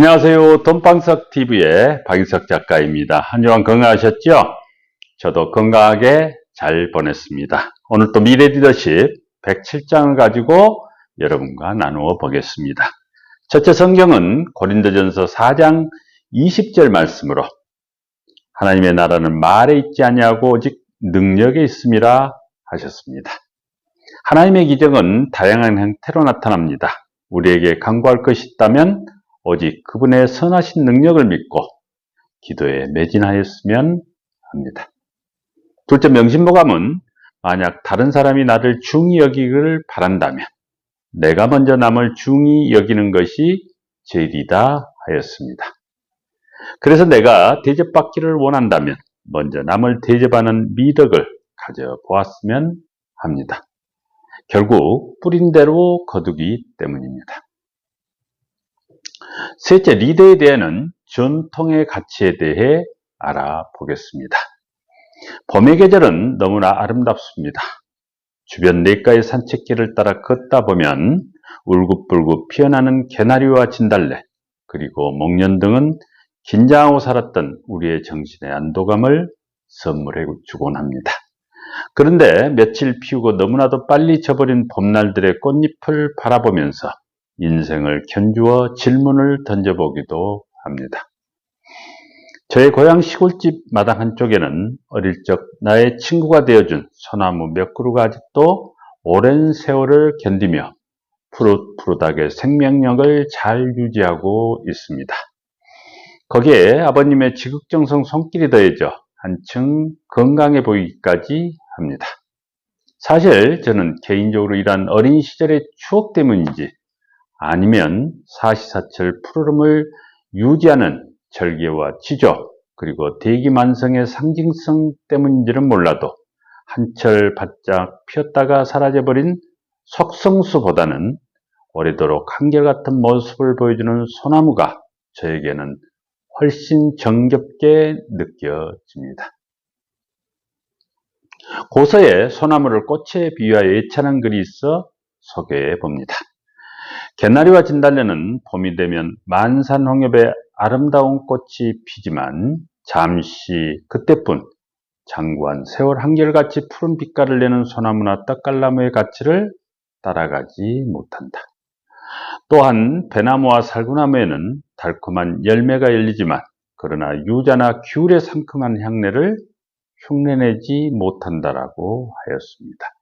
안녕하세요. 돈방석 TV의 박인석 작가입니다. 한 주간 건강하셨죠? 저도 건강하게 잘 보냈습니다. 오늘 또 미래 리더십 107장을 가지고 여러분과 나누어 보겠습니다. 첫째 성경은 고린도전서 4장 20절 말씀으로 하나님의 나라는 말에 있지 아니하고 오직 능력에 있음이라 하셨습니다. 하나님의 기적은 다양한 형태로 나타납니다. 우리에게 강구할 것이 있다면 오직 그분의 선하신 능력을 믿고 기도에 매진하였으면 합니다. 둘째 명심보감은 만약 다른 사람이 나를 중히 여기기를 바란다면 내가 먼저 남을 중히 여기는 것이 제일이다 하였습니다. 그래서 내가 대접받기를 원한다면 먼저 남을 대접하는 미덕을 가져보았으면 합니다. 결국 뿌린 대로 거두기 때문입니다. 셋째, 리더에 대한 전통의 가치에 대해 알아보겠습니다. 봄의 계절은 너무나 아름답습니다. 주변 내가의 산책길을 따라 걷다 보면 울긋불긋 피어나는 개나리와 진달래, 그리고 목련 등은 긴장하고 살았던 우리의 정신의 안도감을 선물해 주곤 합니다. 그런데 며칠 피우고 너무나도 빨리 져버린 봄날들의 꽃잎을 바라보면서 인생을 견주어 질문을 던져보기도 합니다. 저의 고향 시골집 마당 한쪽에는 어릴 적 나의 친구가 되어준 소나무 몇 그루가 아직도 오랜 세월을 견디며 푸릇푸릇하게 생명력을 잘 유지하고 있습니다. 거기에 아버님의 지극정성 손길이 더해져 한층 건강해 보이기까지 합니다. 사실 저는 개인적으로 이러한 어린 시절의 추억 때문인지 아니면 사시사철 푸르름을 유지하는 절개와 지조 그리고 대기만성의 상징성 때문인지는 몰라도 한철 바짝 피었다가 사라져버린 속성수보다는 오래도록 한결같은 모습을 보여주는 소나무가 저에게는 훨씬 정겹게 느껴집니다. 고서에 소나무를 꽃에 비유하여 예찬한 글이 있어 소개해 봅니다. 개나리와 진달래는 봄이 되면 만산홍엽의 아름다운 꽃이 피지만 잠시 그때뿐 장구한 세월 한결같이 푸른 빛깔을 내는 소나무나 떡갈나무의 가치를 따라가지 못한다. 또한 배나무와 살구나무에는 달콤한 열매가 열리지만 그러나 유자나 귤의 상큼한 향내를 흉내내지 못한다라고 하였습니다.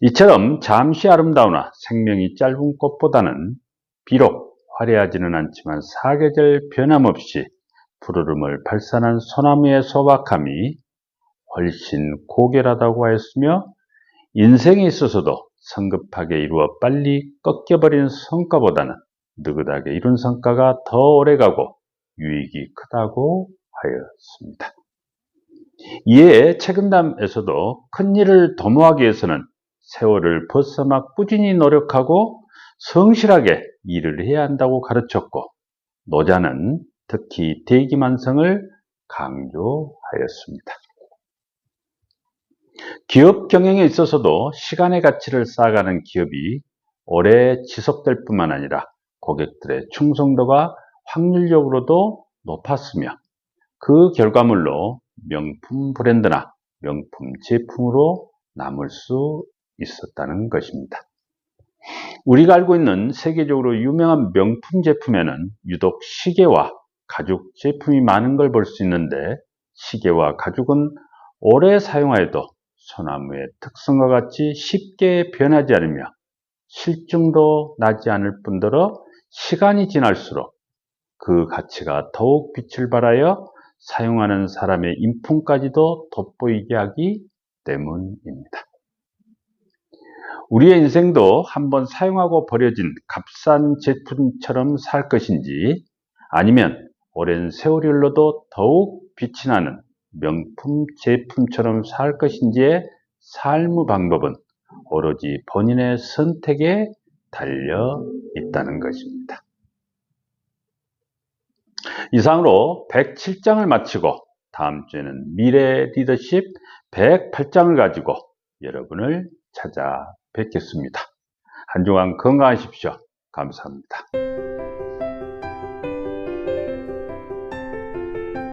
이처럼 잠시 아름다우나 생명이 짧은 꽃보다는 비록 화려하지는 않지만 사계절 변함없이 푸르름을 발산한 소나무의 소박함이 훨씬 고결하다고 하였으며 인생에 있어서도 성급하게 이루어 빨리 꺾여버린 성과보다는 느긋하게 이룬 성과가 더 오래가고 유익이 크다고 하였습니다. 이에 책임담에서도 큰 일을 도모하기 위해서는 세월을 벗어막 꾸준히 노력하고 성실하게 일을 해야 한다고 가르쳤고 노자는 특히 대기만성을 강조하였습니다. 기업 경영에 있어서도 시간의 가치를 쌓아가는 기업이 오래 지속될 뿐만 아니라 고객들의 충성도가 확률적으로도 높았으며 그 결과물로 명품 브랜드나 명품 제품으로 남을 수 있었다는 것입니다. 우리가 알고 있는 세계적으로 유명한 명품 제품에는 유독 시계와 가죽 제품이 많은 걸 볼 수 있는데 시계와 가죽은 오래 사용하여도 소나무의 특성과 같이 쉽게 변하지 않으며 실증도 나지 않을 뿐더러 시간이 지날수록 그 가치가 더욱 빛을 발하여 사용하는 사람의 인품까지도 돋보이게 하기 때문입니다. 우리의 인생도 한번 사용하고 버려진 값싼 제품처럼 살 것인지 아니면 오랜 세월이 흘러도 더욱 빛이 나는 명품 제품처럼 살 것인지의 삶의 방법은 오로지 본인의 선택에 달려 있다는 것입니다. 이상으로 107장을 마치고 다음 주에는 미래 리더십 108장을 가지고 여러분을 찾아뵙겠습니다. 한 주간 건강하십시오. 감사합니다.